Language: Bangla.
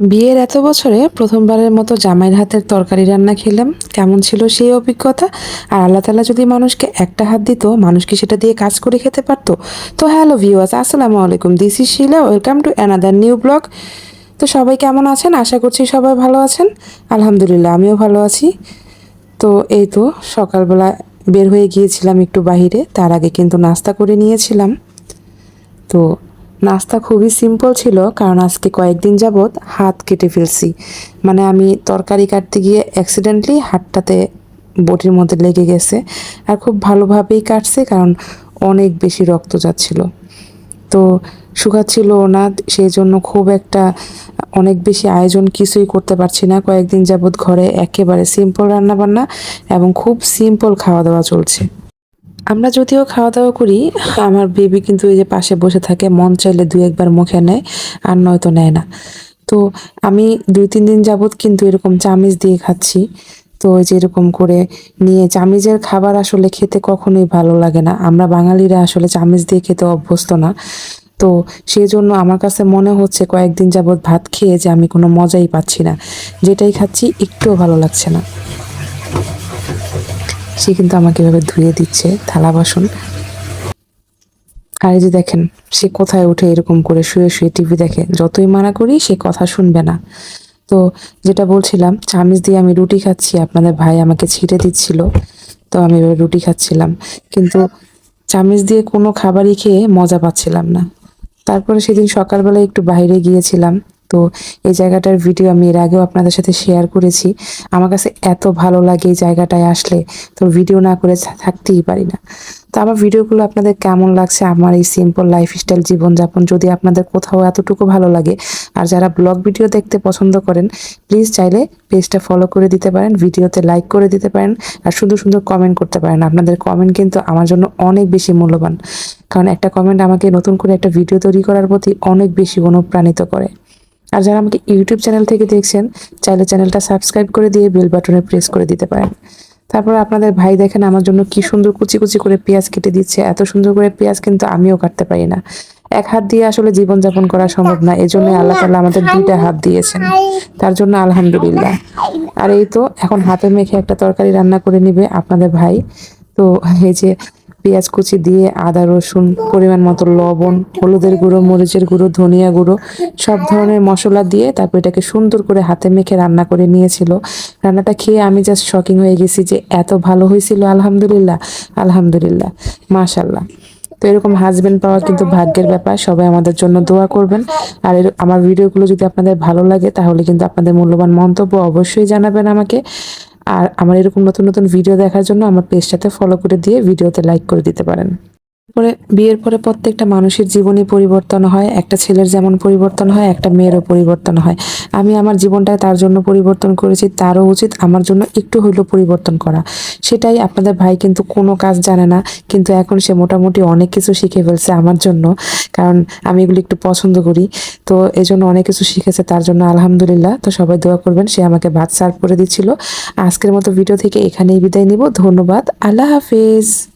বিয়ের এত বছরে প্রথমবারের মতো জামাইয়ের হাতের তরকারি রান্না খেলাম। কেমন ছিল সেই অভিজ্ঞতা? আর আল্লাহ তালা যদি মানুষকে একটা হাত দিত, মানুষ কি সেটা দিয়ে কাজ করে খেতে পারতো? তো হ্যালো ভিউয়ার্স, আসসালামু আলাইকুম। This is Shila, welcome to another new blog. তো সবাই কেমন আছেন? আশা করছি সবাই ভালো আছেন। আলহামদুলিল্লাহ, আমিও ভালো আছি। তো এই তো সকালবেলা বের হয়ে গিয়েছিলাম একটু বাহিরে। তার আগে কিন্তু নাস্তা করে নিয়েছিলাম। তো নাস্তা খুবই সিম্পল ছিল, কারণ আজকে কয়েকদিন যাবৎ হাত কেটে ফেলছি। মানে আমি তরকারি কাটতে গিয়ে অ্যাক্সিডেন্টলি হাতটাতে বটির মধ্যে লেগে গেছে আর খুব ভালোভাবেই কাটছে, কারণ অনেক বেশি রক্ত যাচ্ছিল। তো শুকাচ্ছিল না, সেই জন্য খুব একটা অনেক বেশি আয়োজন কিছুই করতে পারছি না। কয়েকদিন যাবৎ ঘরে একেবারে সিম্পল রান্না বান্না এবং খুব সিম্পল খাওয়া দাওয়া চলছে। আমরা যদিও খাওয়া দাওয়া করি, আমার বেবি কিন্তু এই যে পাশে বসে থাকে, মন চাইলে দুই একবার মুখে নেয় আর নয়তো নেয় না। তো আমি দুই তিন দিন যাবৎ কিন্তু এরকম চামিচ দিয়ে খাচ্ছি। তো ওই যে এরকম করে নিয়ে চামিজের খাবার আসলে খেতে কখনোই ভালো লাগে না। আমরা বাঙালিরা আসলে চামিজ দিয়ে খেতে অভ্যস্ত না। তো সেই জন্য আমার কাছে মনে হচ্ছে কয়েকদিন যাবৎ ভাত খেয়ে যে আমি কোনো মজাই পাচ্ছি না। যেটাই খাচ্ছি, একটুও ভালো লাগছে না। সে কিন্তু আমাকে এভাবে ধুয়ে দিচ্ছে, থালা বাসন। আর এই যে দেখেন, সে কোথায় উঠে এরকম করে শুয়ে শুয়ে টিভি দেখে। যতই মানা করি, সে কথা শুনবে না। তো যেটা বলছিলাম, চামিচ দিয়ে আমি রুটি খাচ্ছি, আপনাদের ভাই আমাকে ছিঁড়ে দিচ্ছিল, তো আমি এভাবে রুটি খাচ্ছিলাম। কিন্তু চামিচ দিয়ে কোনো খাবারই খেয়ে মজা পাচ্ছিলাম না। তারপরে সেদিন সকালবেলা একটু বাইরে গিয়েছিলাম তো এই জায়গাটার ভিডিও আমি এর আগেও আপনাদের সাথে শেয়ার করেছি। আমার কাছে এত ভালো লাগে এই জায়গাটায় আসলে, তো ভিডিও না করে থাকতেই পারি না। তো আমার ভিডিওগুলো আপনাদের কেমন লাগছে? আমার এই সিম্পল লাইফস্টাইল জীবনযাপন যদি আপনাদের কোথাও এতটুকু ভালো লাগে, আর যারা ব্লগ ভিডিও দেখতে পছন্দ করেন প্লিজ চাইলে পেজটা ফলো করে দিতে পারেন, ভিডিওতে লাইক করে দিতে পারেন, আর সুন্দর সুন্দর কমেন্ট করতে পারেন। আপনাদের কমেন্ট কিন্তু আমার জন্য অনেক বেশি মূল্যবান। কারণ একটা কমেন্ট আমাকে নতুন করে একটা ভিডিও তৈরি করার প্রতি অনেক বেশি অনুপ্রাণিত করে। আর যারা আমাকে ইউটিউব চ্যানেল থেকে দেখছেন, চাইলে চ্যানেলটা সাবস্ক্রাইব করে দিয়ে বেল বাটনে প্রেস করে দিতে পারেন। তারপর আপনাদের ভাই দেখেন আমার জন্য কি সুন্দর কুচি কুচি করে পেঁয়াজ কেটে দিচ্ছে, এত সুন্দর করে পেঁয়াজ কিন্তু আমিও কাটতে পারি না। এক হাত দিয়ে আসলে জীবনযাপন করা সম্ভব না এজন্য আল্লাহ তাআলা আমাদের দুইটা হাত দিয়েছেন। তার জন্য আলহামদুলিল্লাহ। আর এই তো, এখন হাতে মেখে একটা তরকারি রান্না করে নিবে আপনাদের ভাই। তো এই যে পেঁয়াজ কুচি দিয়ে আদা, রসুন, পরিমাণ মতো লবণ, হলুদের গুঁড়ো, মরিচের গুঁড়ো, ধনিয়া গুঁড়ো, সব ধরনের মশলা দিয়ে তারপর এটাকে সুন্দর করে হাতে মেখে রান্না করে নিয়েছিল। রান্নাটা খেয়ে আমি জাস্ট শকিং হয়ে গেছি যে এত ভালো হয়েছিল, আলহামদুলিল্লাহ আলহামদুলিল্লাহ মাশাল্লাহ তো এরকম হাজবেন্ড পাওয়া কিন্তু ভাগ্যের ব্যাপার, সবাই আমাদের জন্য দোয়া করবেন। আর আমার ভিডিওগুলো যদি আপনাদের ভালো লাগে তাহলে কিন্তু আপনাদের মূল্যবান মন্তব্য অবশ্যই জানাবেন আমাকে। আর আমার এরকম নতুন নতুন ভিডিও দেখার জন্য আমার পেজটাতে ফলো করে দিয়ে ভিডিওতে লাইক করে দিতে পারেন। পরে বিয়ের পরে প্রত্যেকটা মানুষের জীবনই পরিবর্তন হয়। একটা ছেলের যেমন পরিবর্তন হয়, একটা মেয়েরও পরিবর্তন হয়। আমি আমার জীবনটায় তার জন্য পরিবর্তন করেছি, তারও উচিত আমার জন্য একটু হইলেও পরিবর্তন করা। সেটাই আপনাদের ভাই কিন্তু কোনো কাজ জানে না, কিন্তু এখন সে মোটামুটি অনেক কিছু শিখে ফেলছে আমার জন্য, কারণ আমি এগুলি একটু পছন্দ করি। তো এই জন্য অনেক কিছু শিখেছে তার জন্য আলহামদুলিল্লাহ। তো সবাই দোয়া করবেন, সে আমাকে ভাত সার্ভ করে দিচ্ছিল। আজকের মতো ভিডিও থেকে এখানেই বিদায় নিব। ধন্যবাদ, আল্লাহ হাফিজ।